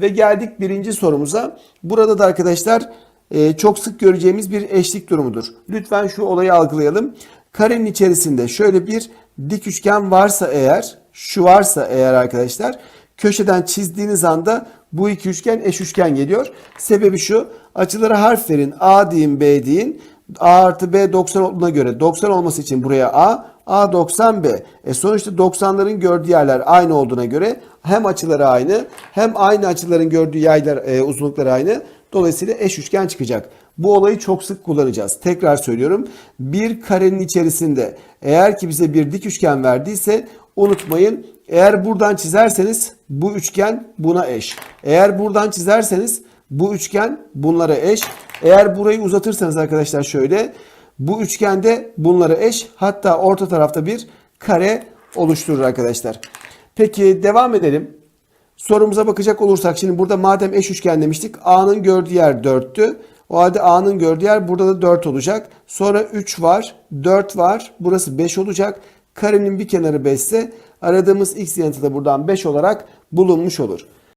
Ve geldik birinci sorumuza. Burada da arkadaşlar e, çok sık göreceğimiz bir eşlik durumudur. Lütfen şu olayı algılayalım. Karenin içerisinde şöyle bir dik üçgen varsa eğer, şu varsa eğer arkadaşlar köşeden çizdiğiniz anda bu iki üçgen eş üçgen geliyor. Sebebi şu açılara harf verin A deyin B deyin. A artı B 90 olduğuna göre 90 olması için buraya A, A 90 B. E sonuçta 90'ların gördüğü yerler aynı olduğuna göre hem açıları aynı hem aynı açıların gördüğü yerler e, uzunlukları aynı. Dolayısıyla eş üçgen çıkacak. Bu olayı çok sık kullanacağız. Tekrar söylüyorum. Bir karenin içerisinde eğer ki bize bir dik üçgen verdiyse unutmayın eğer buradan çizerseniz bu üçgen buna eş. Eğer buradan çizerseniz bu üçgen bunlara eş. Eğer burayı uzatırsanız arkadaşlar şöyle bu üçgende bunlara eş. Hatta orta tarafta bir kare oluşturur arkadaşlar. Peki devam edelim. Sorumuza bakacak olursak şimdi burada madem eş üçgen demiştik A'nın gördüğü yer 4'tü. O halde A'nın gördüğü yer burada da 4 olacak. Sonra 3 var, 4 var. Burası 5 olacak. Karenin bir kenarı 5 ise aradığımız x yanıtı da buradan 5 olarak bulunmuş olur.